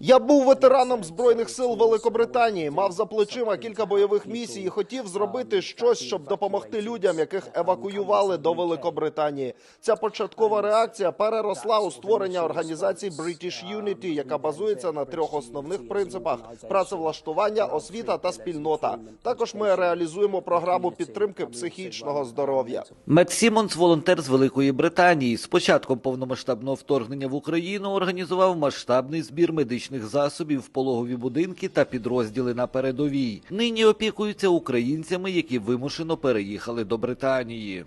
Я був ветераном збройних сил Великобританії, мав за плечима кілька бойових місій і хотів зробити щось, щоб допомогти людям, яких евакуювали до Великобританії. Ця початкова реакція переросла у створення організації British Unity, яка базується на трьох основних принципах: працевлаштування, освіта та спільнота. Також ми реалізуємо програму підтримки психічного здоров'я. Мет Сімонс, волонтер з Великої Британії, з початком повномасштабного вторгнення в Україну організував масштабний збір медичних засобів в пологові будинки та підрозділи на передовій. Нині опікуються українцями, які вимушено переїхали до Британії.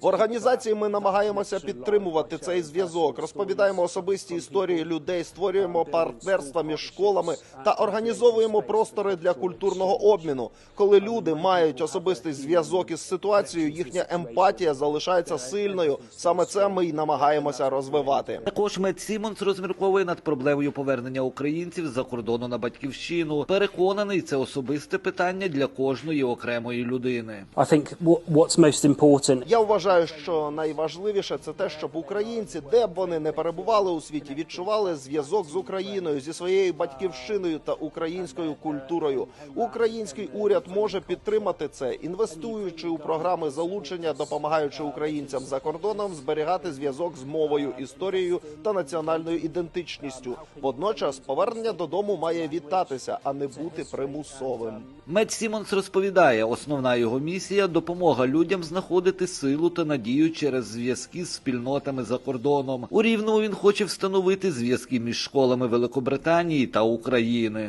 В організації ми намагаємося підтримувати цей зв'язок, розповідаємо особисті історії людей, створюємо партнерства між школами та організовуємо простори для культурного обміну. Коли люди мають особистий зв'язок із ситуацією, їхня емпатія залишається сильною. Саме це ми й намагаємося розвивати. Також Мет Сімонс розмірковує над проблемою повернення українців з-за кордону на батьківщину. Переконаний, це особисте питання для кожної окремої людини. I think what, what's most important Я вважаю, що найважливіше це те, щоб українці, де б вони не перебували у світі, відчували зв'язок з Україною зі своєю батьківщиною та українською культурою. Український уряд може підтримати це, інвестуючи у програми залучення, допомагаючи українцям за кордоном зберігати зв'язок з мовою, історією та національною ідентичністю. Водночас повернення додому має вітатися, а не бути примусовим. Мед Сімонс розповідає, основна його місія допомога людям знаходити силу та надію через зв'язки з спільнотами за кордоном. У рівному він хоче встановити зв'язки між школами Великобританії та України.